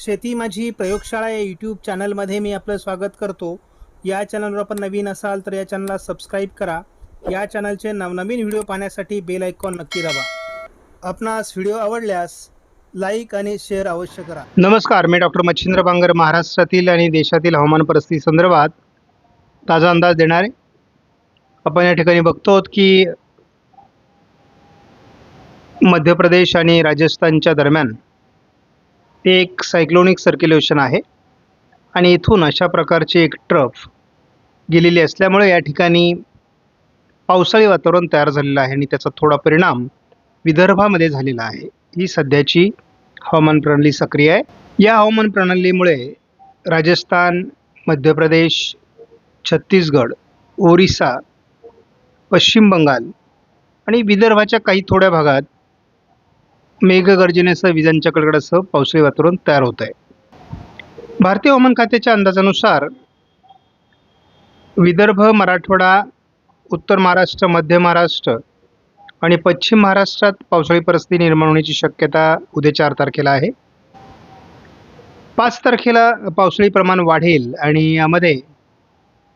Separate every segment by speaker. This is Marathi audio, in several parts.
Speaker 1: शेती माझी प्रयोगशाळा या यूट्यूब चॅनलमध्ये मी आपलं स्वागत करतो. या चॅनलवर आपण नवीन असाल तर या चॅनलला सबस्क्राईब करा. या चॅनलचे नवनवीन व्हिडिओ पाहण्यासाठी बेल आयकॉन नक्की दाबा. आपणास व्हिडिओ आवडल्यास लाईक आणि शेअर अवश्य करा. नमस्कार मी डॉक्टर मच्छिंद्र बांगर महाराष्ट्रातील आणि देशातील हवामान परिस्थिती संदर्भात ताजा अंदाज देणार. आहे आपण या ठिकाणी बघतो की मध्य प्रदेश आणि राजस्थानच्या दरम्यान ते एक सायक्लोनिक सर्क्युलेशन आहे. आणि इथून अशा प्रकारची एक ट्रफ गेलेली असल्यामुळे या ठिकाणी पावसाळी वातावरण तयार झालेलं आहे आणि त्याचा थोडा परिणाम विदर्भामध्ये झालेला आहे. ही सध्याची हवामान प्रणाली सक्रिय आहे. या हवामान प्रणालीमुळे राजस्थान मध्य प्रदेश छत्तीसगड ओरिसा पश्चिम बंगाल आणि विदर्भाच्या काही थोड्या भागात मेघगर्जनेसह विजांच्या कडकडासह पावसाळी वातावरण तयार होत आहे भारतीय हवामान खात्याच्या अंदाजानुसार विदर्भ मराठवाडा उत्तर महाराष्ट्र मध्य महाराष्ट्र आणि पश्चिम महाराष्ट्रात पावसाळी परिस्थिती निर्माण होण्याची शक्यता उद्या चार तारखेला आहे. पाच तारखेला पावसाळी प्रमाण वाढेल आणि यामध्ये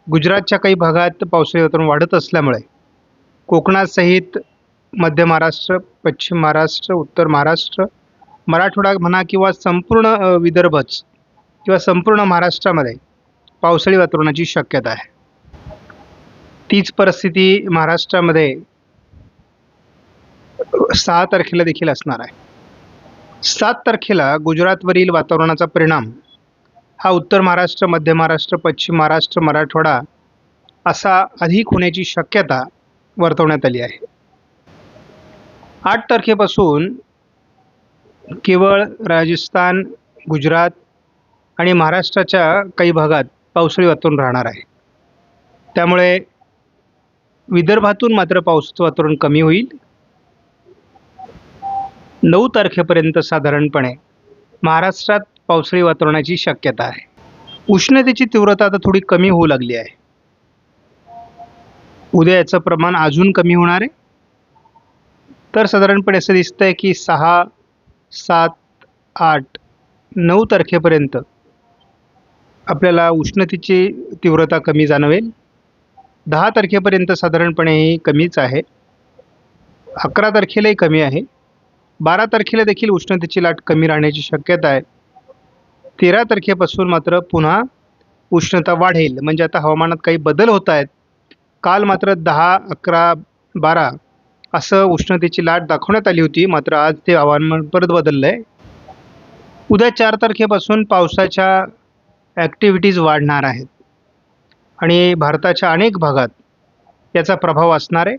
Speaker 1: गुजरातच्या काही भागात पावसाळी वातावरण वाढत असल्यामुळे कोकणासहित मध्य महाराष्ट्र पश्चिम महाराष्ट्र उत्तर महाराष्ट्र मराठवाडा म्हणा किंवा संपूर्ण विदर्भच किंवा संपूर्ण महाराष्ट्रामध्ये पावसाळी वातावरणाची शक्यता आहे. तीच परिस्थिती महाराष्ट्रामध्ये सहा तारखेला देखील असणार आहे. सात तारखेला गुजरातवरील वातावरणाचा परिणाम हा उत्तर महाराष्ट्र मध्य महाराष्ट्र पश्चिम महाराष्ट्र मराठवाडा असा अधिक होण्याची शक्यता वर्तवण्यात आली आहे. आठ तारखेपासून केवळ राजस्थान गुजरात आणि महाराष्ट्राच्या काही भागात पावसाळी वातावरण राहणार आहे. त्यामुळे विदर्भातून मात्र पावसाचं वातावरण कमी होईल. नऊ तारखेपर्यंत साधारणपणे महाराष्ट्रात पावसाळी वातावरणाची शक्यता आहे. उष्णतेची तीव्रता आता थोडी कमी होऊ लागली आहे. उद्या याचं प्रमाण अजून कमी होणार आहे. तर साधारणपणे असं दिसतं आहे की सहा सात आठ नऊ तारखेपर्यंत आपल्याला उष्णतेची तीव्रता कमी जाणवेल. दहा तारखेपर्यंत साधारणपणे ही कमीच आहे. अकरा तारखेलाही कमी आहे. बारा तारखेला देखील उष्णतेची लाट कमी राहण्याची शक्यता आहे. तेरा तारखेपासून मात्र पुन्हा उष्णता वाढेल. म्हणजे आता हवामानात काही बदल होत आहेत. काल मात्र दहा अकरा बारा असं उष्णतेची लाट दाखवण्यात आली होती मात्र आज ते हवामान परत बदललं आहे उद्या चार तारखेपासून पावसाच्या ॲक्टिव्हिटीज वाढणार आहेत. आणि भारताच्या अनेक भागात याचा प्रभाव असणार आहे.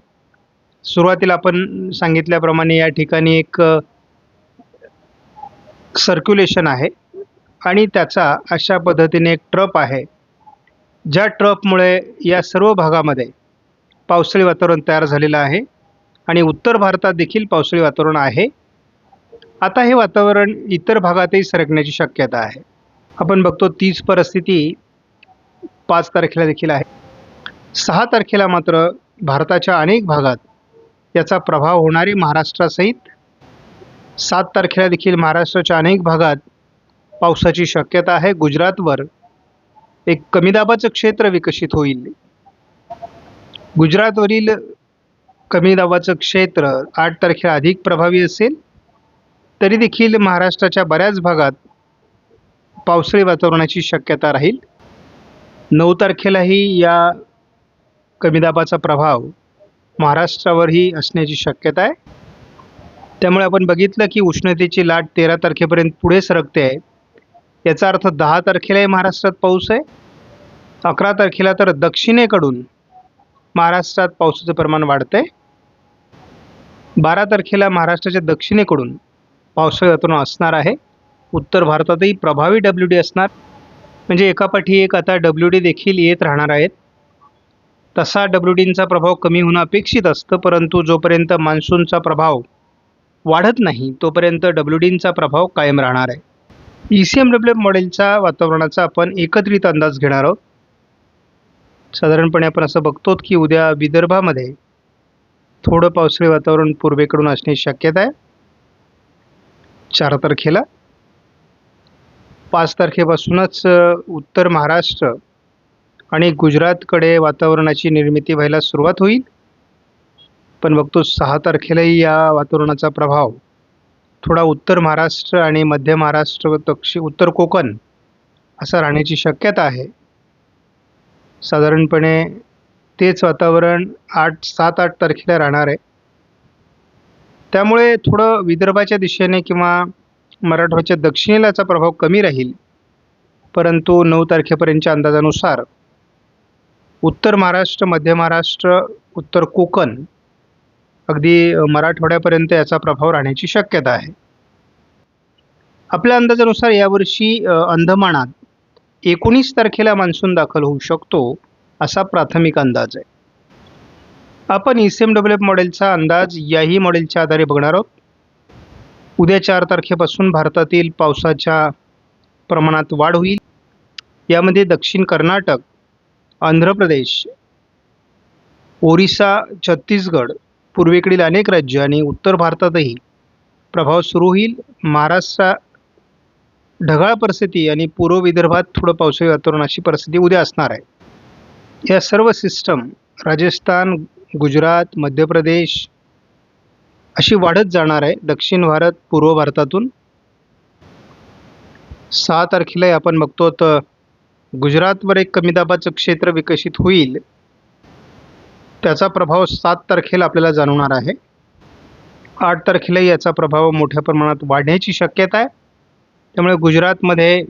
Speaker 1: सुरुवातीला आपण सांगितल्याप्रमाणे या ठिकाणी एक सर्क्युलेशन आहे. आणि त्याचा अशा पद्धतीने एक ट्रप आहे. ज्या ट्रपमुळे या सर्व भागामध्ये पावसाळी वातावरण तयार झालेलं आहे. आणि उत्तर भारतात देखील पावसाळी वातावरण आहे. आता हे वातावरण इतर भागातही सरकण्याची शक्यता आहे. आपण बघतो तीच परिस्थिती पाच तारखेला देखील आहे. सहा तारखेला मात्र भारताच्या अनेक भागात याचा प्रभाव होणारे महाराष्ट्रासहित सात तारखेला देखील महाराष्ट्राच्या अनेक भागात पावसाची शक्यता आहे. गुजरातवर एक कमी दाबाचं क्षेत्र विकसित होईल. गुजरातवरील कमी दाबाचं क्षेत्र आठ तारखेला अधिक प्रभावी असेल तरी देखील महाराष्ट्राच्या बऱ्याच भागात पावसाळी वातावरणाची शक्यता राहील. नऊ तारखेलाही या कमी दाबाचा प्रभाव महाराष्ट्रावरही असण्याची शक्यता आहे. त्यामुळे आपण बघितलं की उष्णतेची लाट तेरा तारखेपर्यंत पुढे सरकते आहे. याचा अर्थ दहा तारखेलाही महाराष्ट्रात पाऊस आहे. अकरा तारखेला तर दक्षिणेकडून महाराष्ट्रात पावसाचं प्रमाण वाढतं आहे बारा तारखेला महाराष्ट्राच्या दक्षिणेकडून पावसाळ्यातून असणार आहे. उत्तर भारतातही प्रभावी डब्ल्यू डी असणार. म्हणजे एकापाठी एक आता डब्ल्यू डी देखील येत राहणार आहेत. तसा डब्ल्यू डींचा प्रभाव कमी होणं अपेक्षित असतं परंतु जोपर्यंत मान्सूनचा प्रभाव वाढत नाही तोपर्यंत डब्ल्यू डींचा प्रभाव कायम राहणार आहे. E C M W F मॉडेलच्या वातावरणाचा आपण एकत्रित अंदाज घेणार आहोत. साधारणपणे आपण असं बघतो की उद्या विदर्भामध्ये थोडं पावसाळी वातावरण पूर्वेकडून असण्याची शक्यता आहे. चार तारखेला. पाच तारखेपासूनच उत्तर महाराष्ट्र आणि गुजरातकडे वातावरणाची निर्मिती व्हायला सुरुवात होईल. पण बघतो सहा तारखेलाही या वातावरणाचा प्रभाव थोडा उत्तर महाराष्ट्र आणि मध्य महाराष्ट्र दक्षिण उत्तर कोकण असं राहण्याची शक्यता आहे. साधारणपणे तेच वातावरण आठ सात आठ तारखेला राहणार आहे. त्यामुळे थोडं विदर्भाच्या दिशेने किंवा मराठवाड्याच्या दक्षिणेला याचा प्रभाव कमी राहील. परंतु नऊ तारखेपर्यंतच्या अंदाजानुसार उत्तर महाराष्ट्र मध्य महाराष्ट्र उत्तर कोकण अगदी मराठवाड्यापर्यंत याचा प्रभाव राहण्याची शक्यता आहे. आपल्या अंदाजानुसार यावर्षी अंदमानात एकोणीस तारखेला मान्सून दाखल होऊ शकतो असा प्राथमिक अंदाज आहे. आपण E C M W F मॉडेलचा अंदाज याही मॉडेलच्या आधारे बघणार आहोत. उद्या चार तारखेपासून भारतातील पावसाच्या प्रमाणात वाढ होईल. यामध्ये दक्षिण कर्नाटक आंध्र प्रदेश ओरिसा छत्तीसगड पूर्वेकडील अनेक राज्य आणि उत्तर भारतातही प्रभाव सुरू होईल. महाराष्ट्रा ढगाळ परिस्थिती आणि पूर्व विदर्भात थोडं पावसाळी वातावरण अशी परिस्थिती उद्या असणार आहे. या सर्व सिस्टम राजस्थान गुजरात मध्य प्रदेश अशी वाढत जाणार आहे. दक्षिण भारत पूर्व भारतातून. सहा तारखेला आपण बघतो तर गुजरातवर एक कमी दाबाचं क्षेत्र विकसित होईल. त्याचा प्रभाव सात तारखेला आपल्याला जाणवणार आहे. आठ तारखेला याचा प्रभाव मोठ्या प्रमाणात वाढण्याची शक्यता आहे. त्यामुळे गुजरातमध्ये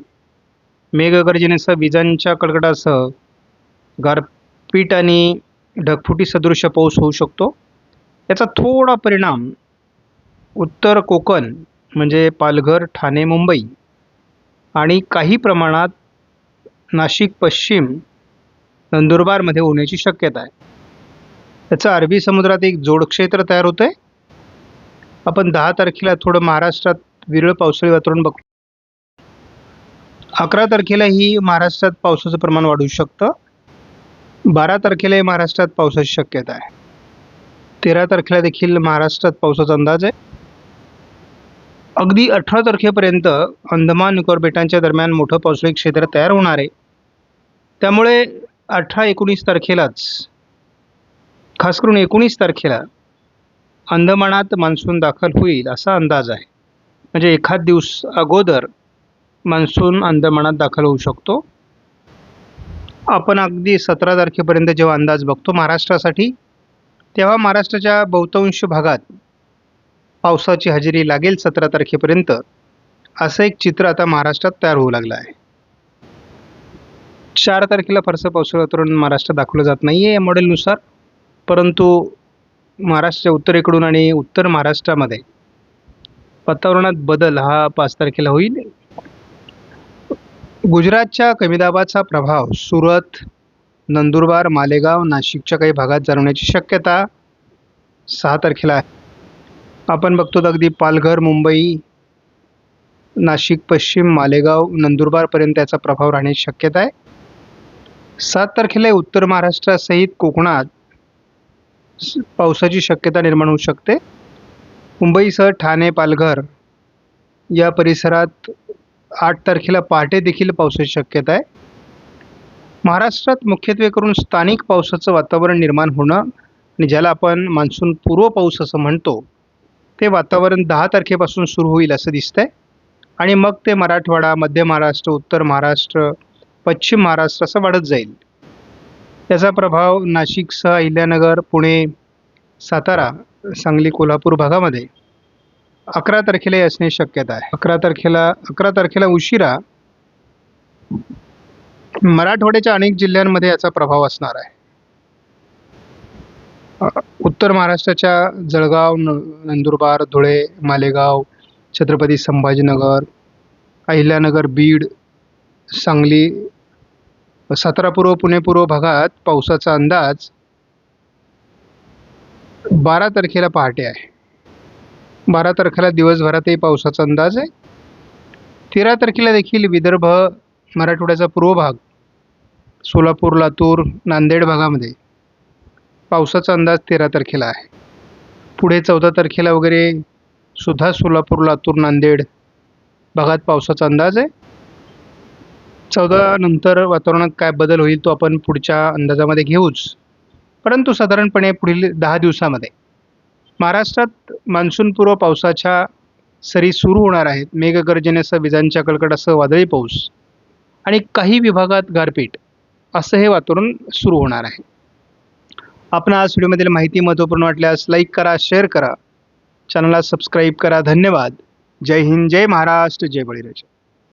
Speaker 1: मेघगर्जनेसह विजांच्या कडकडासह गारपीट आणि ढगफुटी सदृश पाऊस होऊ शकतो. याचा थोडा परिणाम उत्तर कोकण म्हणजे पालघर ठाणे मुंबई आणि काही प्रमाणात नाशिक पश्चिम नंदुरबारमध्ये होण्याची शक्यता आहे. त्याचं अरबी समुद्रात एक जोडक्षेत्र तयार होतं आहे आपण दहा तारखेला थोडं महाराष्ट्रात विरळ पावसाळी वातावरण बघतो अकरा तारखेलाही महाराष्ट्रात पावसाचं प्रमाण वाढू शकतं. बारा तारखेलाही महाराष्ट्रात पावसाची शक्यता आहे. तेरा तारखेला देखील महाराष्ट्रात पावसाचा अंदाज आहे. अगदी अठरा तारखेपर्यंत अंदमान निकोबार बेटांच्या दरम्यान मोठं पावसाळी क्षेत्र तयार होणार आहे. त्यामुळे अठरा एकोणीस तारखेलाच खास करून एकोणीस तारखेला अंदमानात मान्सून दाखल होईल असा अंदाज आहे. म्हणजे एखाद दिवस अगोदर मान्सून अंदमानात दाखल होऊ शकतो. आपण अगदी सतरा तारखेपर्यंत जेव्हा अंदाज बघतो महाराष्ट्रासाठी तेव्हा महाराष्ट्राच्या बहुतांश भागात पावसाची हजेरी लागेल सतरा तारखेपर्यंत असं एक चित्र आता महाराष्ट्रात तयार होऊ लागलं आहे. चार तारखेला फारसं पावसाळा वातावरण महाराष्ट्रात दाखवलं जात नाही आहे या मॉडेलनुसार परंतु महाराष्ट्राच्या उत्तरेकडून आणि उत्तर महाराष्ट्रामध्ये वातावरणात बदल हा पाच तारखेला होईल. गुजरातच्या कमी दाबाचा प्रभाव सुरत नंदुरबार मालेगाव नाशिकच्या काही भागात जाणवण्याची शक्यता सहा तारखेला आहे. आपण बघतो तर अगदी पालघर मुंबई नाशिक पश्चिम मालेगाव नंदुरबारपर्यंत याचा प्रभाव राहण्याची शक्यता आहे. सात तारखेला उत्तर महाराष्ट्रासहित कोकणात स- पावसाची शक्यता निर्माण होऊ शकते. मुंबईसह ठाणे पालघर या परिसरात आठ तारखेला पहाटे देखील पावसाची शक्यता आहे. महाराष्ट्रात मुख्यत्वे करून स्थानिक पावसाचं वातावरण निर्माण होणं आणि ज्याला आपण मान्सून पूर्व पाऊस असं म्हणतो ते वातावरण दहा तारखेपासून सुरू होईल असं दिसतं आहे आणि मग ते मराठवाडा मध्य महाराष्ट्र उत्तर महाराष्ट्र पश्चिम महाराष्ट्र असं वाढत जाईल. त्याचा प्रभाव नाशिकसह अहिल्यानगर पुणे सातारा सांगली कोल्हापूर भागामध्ये अकरा तारखेला असण्याची शक्यता आहे. अकरा तारखेला अकरा तारखेला उशिरा मराठवाड्याच्या अनेक जिल्ह्यांमध्ये याचा प्रभाव असणार आहे. उत्तर महाराष्ट्राच्या जळगाव नंदुरबार धुळे मालेगाव छत्रपती संभाजीनगर अहिल्यानगर बीड सांगली सातारा पूर्व पुणे पूर्व भागात पावसाचा अंदाज बारा तारखेला पहाटे आहे. बारा तारखेला दिवसभरातही पावसाचा अंदाज आहे. तेरा तारखेला देखील विदर्भ मराठवाड्याचा पूर्व भाग सोलापूर लातूर नांदेड भागामध्ये पावसाचा अंदाज तेरा तारखेला आहे. पुढे चौदा तारखेला वगैरे सुद्धा सोलापूर लातूर नांदेड भागात पावसाचा अंदाज आहे. चौदा नंतर वातावरणात काय बदल होईल तो आपण पुढच्या अंदाजामध्ये घेऊच. परंतु साधारणपणे पुढील दहा दिवसामध्ये महाराष्ट्रात मान्सूनपूर्व पावसाच्या सरी सुरू होणार आहेत. मेघगर्जनेसह विजांच्या कडकडासह वादळी पाऊस आणि काही विभागात गारपीट असं हे वातावरण सुरू होणार आहे. आपण आज व्हिडिओमधील माहिती महत्त्वपूर्ण वाटल्यास लाईक करा शेअर करा. चॅनलला सबस्क्राईब करा. धन्यवाद. जय हिंद जय महाराष्ट्र जय बळीराजा.